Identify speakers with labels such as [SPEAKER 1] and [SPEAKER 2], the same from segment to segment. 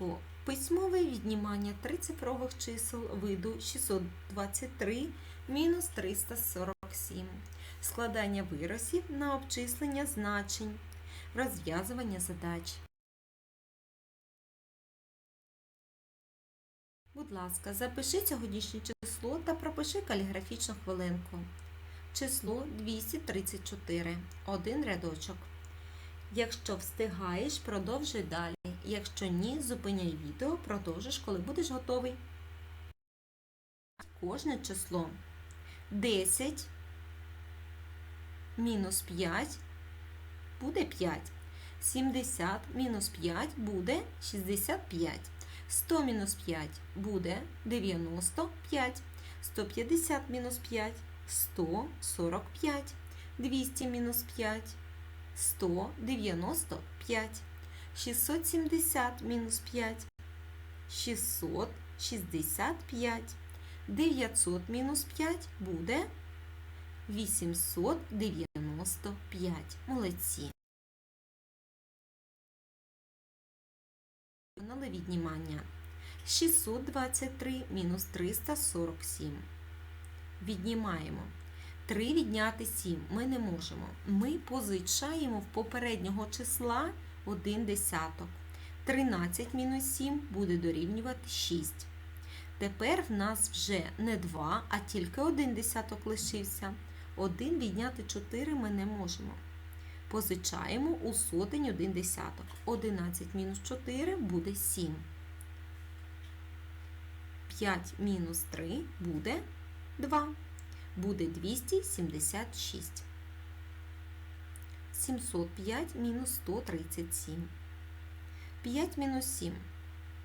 [SPEAKER 1] уроку письмове віднімання трицифрових чисел виду 623 мінус 347, складання виразів на обчислення значень, розв'язування задач. Будь ласка, запиши сьогоднішнє число та пропиши каліграфічну хвилинку. Число 234. Один рядочок. Якщо встигаєш, продовжуй далі. Якщо ні, зупиняй відео, продовжиш, коли будеш готовий. Кожне число 10 мінус 5 буде 5. 70 мінус 5 буде 65. 100 мінус 5 буде 95. 150 мінус 5 145. 200 мінус 5 195. 670 мінус 5 665. 900 мінус 5 буде 895. Молодці. Виконали віднімання. 623 мінус 347. Віднімаємо. 3 відняти 7 ми не можемо. Ми позичаємо в попереднього числа 1 десяток. 13 мінус 7 буде дорівнювати 6. Тепер в нас вже не 2, а тільки 1 десяток лишився. 1 відняти 4 ми не можемо. Позичаємо у сотень 1 десяток. 11 мінус 4 буде 7. 5 мінус 3 буде 2. Буде 276. 705 мінус 137. 5 мінус 7.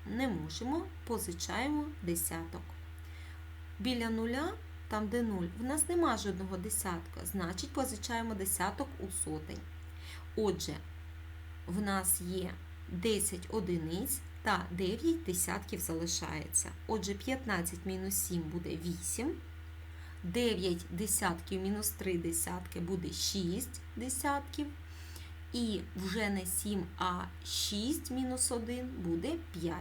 [SPEAKER 1] Не можемо, позичаємо десяток. Біля нуля, там де 0, в нас нема жодного десятка, значить позичаємо десяток у сотень. Отже, в нас є 10 одиниць та 9 десятків залишається. Отже, 15 мінус 7 буде 8. 9 десятків мінус 3 десятки буде 6 десятків. І вже не 7, а 6 мінус 1 буде 5.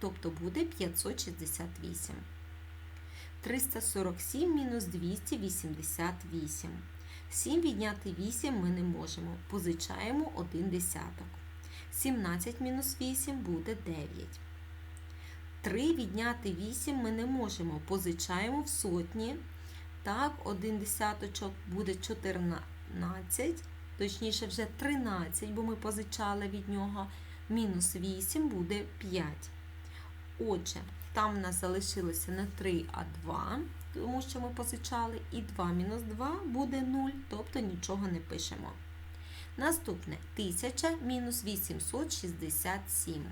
[SPEAKER 1] Тобто буде 568. 347 мінус 288. 7 відняти 8 ми не можемо. Позичаємо 1 десяток. 17 мінус 8 буде 9. 3 відняти 8 ми не можемо. Позичаємо в сотні. Так, 1 десяточок буде 14, точніше, вже 13, бо ми позичали від нього. Мінус 8 буде 5. Отже, там в нас залишилося не 3, а 2, тому що ми позичали. І 2 мінус 2 буде 0, тобто нічого не пишемо. Наступне 1000 мінус 867.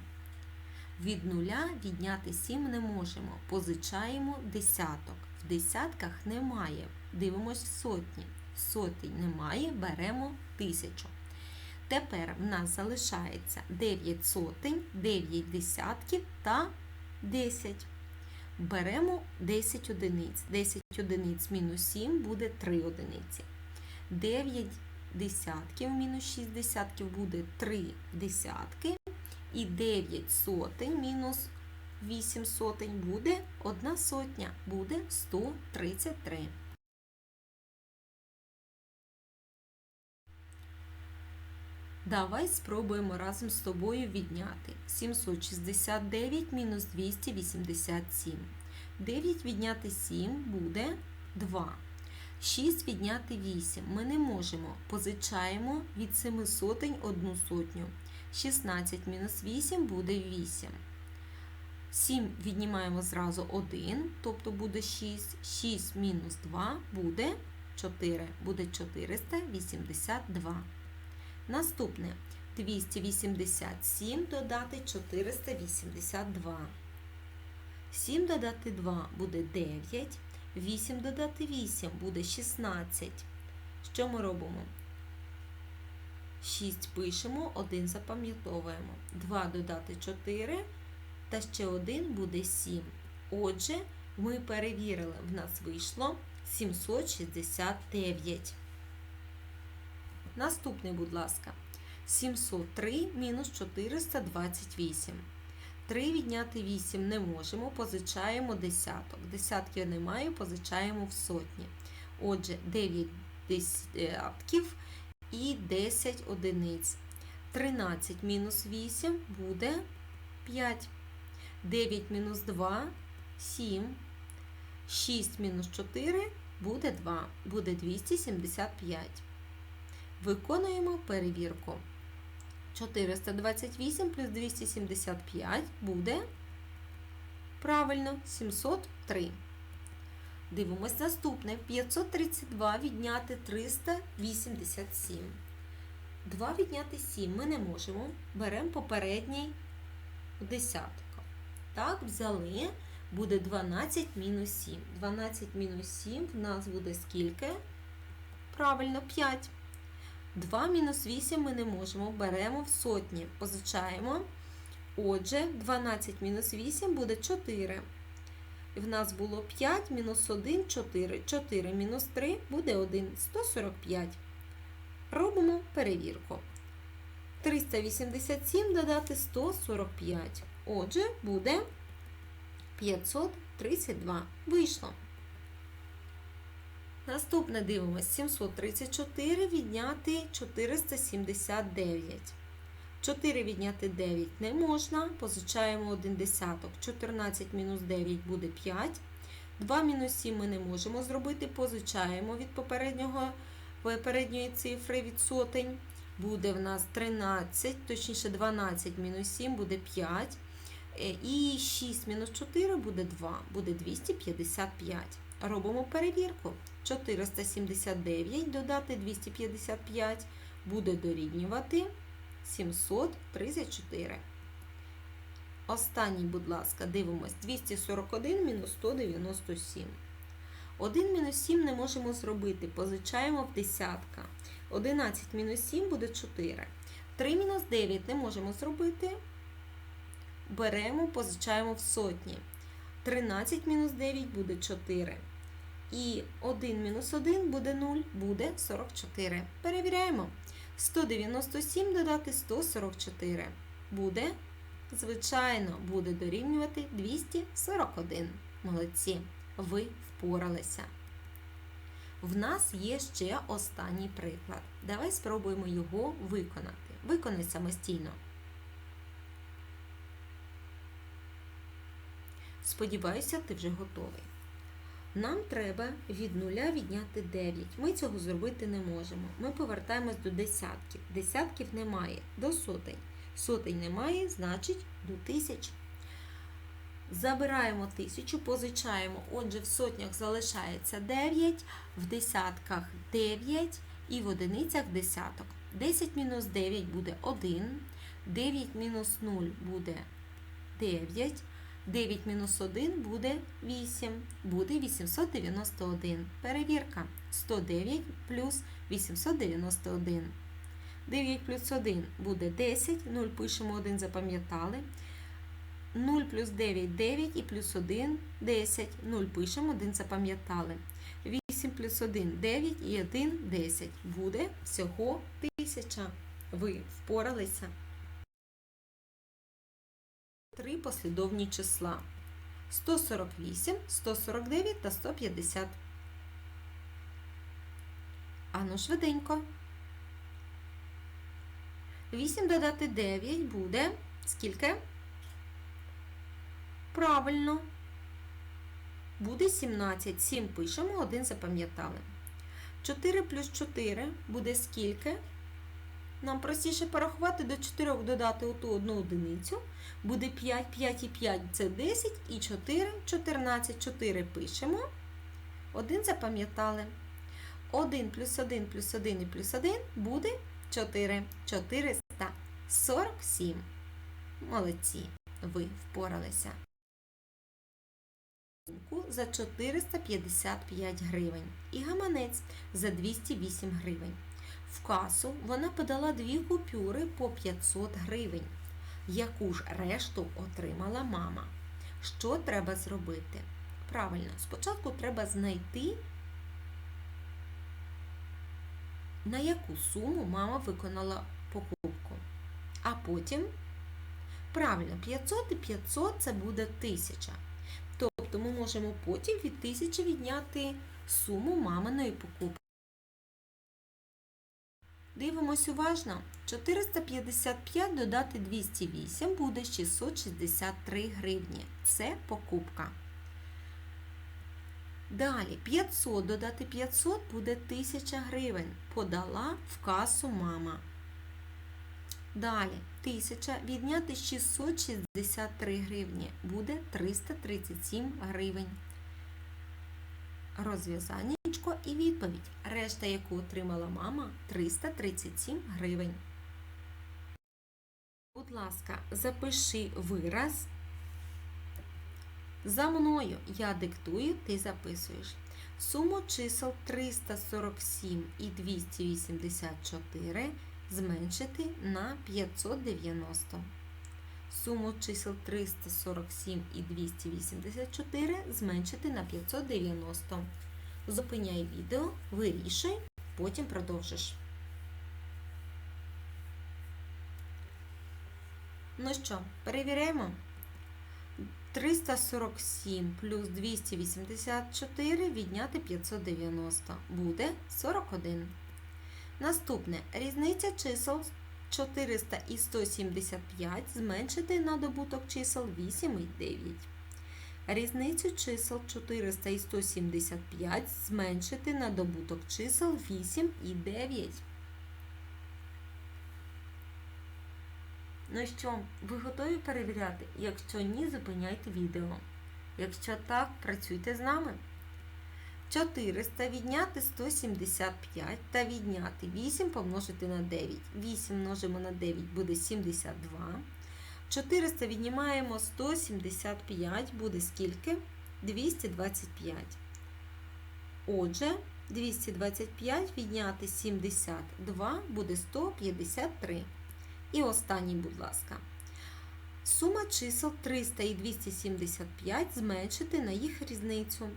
[SPEAKER 1] Від нуля відняти 7 не можемо. Позичаємо десяток. В десятках немає. Дивимось сотні. Сотень немає, беремо тисячу. Тепер в нас залишається 9 сотень, 9 десятків та 10. Беремо 10 одиниць. 10 одиниць мінус 7 буде 3 одиниці. 9 десятків мінус 6 десятків буде 3 десятки. І 9 сотень мінус 8 сотень буде 1 сотня, буде 133. Давай спробуємо разом з тобою відняти 769 мінус 287. 9 відняти 7 буде 2. 6 відняти 8 ми не можемо. Позичаємо від 7 сотень 1 сотню. 16 мінус 8 буде 8. 7 віднімаємо зразу 1, тобто буде 6. 6 мінус 2 буде 4. Буде 482. Наступне 287 додати 482. 7 додати 2 буде 9. 8 додати 8 буде 16. Що ми робимо? 6 пишемо, 1 запам'ятовуємо. 2 додати 4 та ще 1 буде 7. Отже, ми перевірили, в нас вийшло 769. Наступний, будь ласка, 703 мінус 428. 3 відняти 8 не можемо, позичаємо десяток. Десятки немає, позичаємо в сотні. Отже, 9 десятків і 10 одиниць. 13 мінус 8 буде 5. 9 мінус 2 7. 6 мінус 4 буде 2. Буде 275. Виконуємо перевірку. 428 плюс 275 буде правильно 703. Дивимось наступне. 532 відняти 387. 2 відняти 7 ми не можемо. Беремо попередній десяток. Так, взяли. Буде 12 мінус 7. 12 мінус 7 в нас буде скільки? Правильно, 5. 2 мінус 8 ми не можемо. Беремо в сотні. Позичаємо. Отже, 12 мінус 8 буде 4. В нас було 5 мінус 1 4. 4 мінус 3 буде 1. 145. Робимо перевірку. 387 додати 145. Отже, буде 532. Вийшло. Наступне дивимось 734 відняти 479. 4 відняти 9 не можна. Позичаємо один десяток. 14 мінус 9 буде 5. 2 мінус 7 ми не можемо зробити. Позичаємо від попереднього, попередньої цифри від сотень. Буде в нас 13, точніше 12 мінус 7 буде 5. Е, І 6 мінус 4 буде 2, буде 255. Робимо перевірку. 479 додати 255 буде дорівнювати 734. Останній, будь ласка, дивимось 241 мінус 197. 1 мінус 7 не можемо зробити. Позичаємо в десятка. 11 мінус 7 буде 4. 3 мінус 9 не можемо зробити. Беремо, позичаємо в сотні. 13 мінус 9 буде 4. І 1 мінус 1 буде 0, буде 44. Перевіряємо. 197 додати 144. Буде, звичайно, буде дорівнювати 241. Молодці. Ви впоралися. В нас є ще останній приклад. Давай спробуємо його виконати. Виконай самостійно. Сподіваюся, ти вже готовий. Нам треба від нуля відняти 9. Ми цього зробити не можемо. Ми повертаємось до десятків. Десятків немає, до сотень. Сотень немає, значить до тисяч. Забираємо тисячу, позичаємо. Отже, в сотнях залишається 9, в десятках 9 і в одиницях десяток. 10 мінус 9 буде 1, 9 мінус 0 буде 9. 9 мінус 1 буде 8, буде 891. Перевірка. 109 плюс 891. 9 плюс 1 буде 10, 0 пишемо 1, запам'ятали. 0 плюс 9 9 і плюс 1 10. 0 пишемо 1, запам'ятали. 8 плюс 1 9 і 1 10. Буде всього 1000. Ви впоралися три послідовні числа 148, 149 та 150. Ану швиденько. 8 додати 9 буде скільки? Правильно. Буде 17. 7 пишемо, 1 запам'ятали. 4 плюс 4 буде скільки? Нам простіше порахувати до 4 додати оту одну одиницю. Буде 5, 5 і 5 це 10 і 4, 14, 4 пишемо. 1 запам'ятали. 1 плюс 1 плюс 1 і плюс 1 буде 4. 447. Молодці. Ви впоралися. За 455 гривень. І гаманець за 208 гривень. В касу вона подала дві купюри по 500 гривень. Яку ж решту отримала мама? Що треба зробити? Правильно, спочатку треба знайти, на яку суму мама виконала покупку. А потім Правильно, 500 і 500 це буде 1000. Тобто ми можемо потім від 1000 відняти суму маминої покупки. Дивимось уважно. 455 додати 208 буде 663 гривні. Це покупка. Далі 500 додати 500 буде 1000 гривень. Подала в касу мама. Далі 1000 відняти 663 гривні буде 337 гривень. Розв'язаннячко і відповідь. Решта, яку отримала мама, 337 гривень. Будь ласка, запиши вираз. За мною я диктую, ти записуєш. Суму чисел 347 і 284 зменшити на 590. Суму чисел 347 і 284 зменшити на 590. Зупиняй відео, вирішуй, потім продовжиш. Ну що, перевіряємо. 347 плюс 284 відняти 590 буде 41. Наступне різниця чисел 400 і 175 зменшити на добуток чисел 8 і 9. Різницю чисел 400 і 175 зменшити на добуток чисел 8 і 9. Ну що, ви готові перевіряти? Якщо ні, зупиняйте відео. Якщо так, працюйте з нами. 400 відняти 175 та відняти 8 помножити на 9. 8 множимо на 9 буде 72. 400 віднімаємо 175 буде скільки? 225. Отже, 225 відняти 72 буде 153. І останній, будь ласка. Сума чисел 300 і 275 зменшити на їх різницю.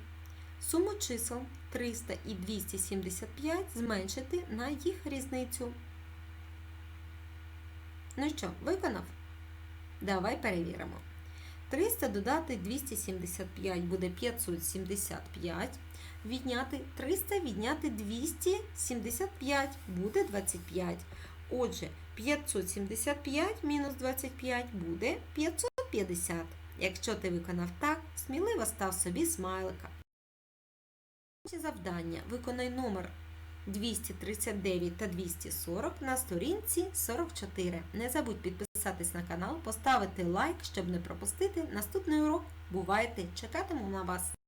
[SPEAKER 1] Суму чисел 300 і 275 зменшити на їх різницю. Ну що, виконав? Давай перевіримо. 300 додати 275 буде 575. Відняти 300 відняти 275 буде 25. Отже, 575 мінус 25 буде 550. Якщо ти виконав так, сміливо став собі смайлика. Завдання. Виконай номер 239 та 240 на сторінці 44. Не забудь підписатись на канал, поставити лайк, щоб не пропустити наступний урок. Бувайте! Чекатиму на вас!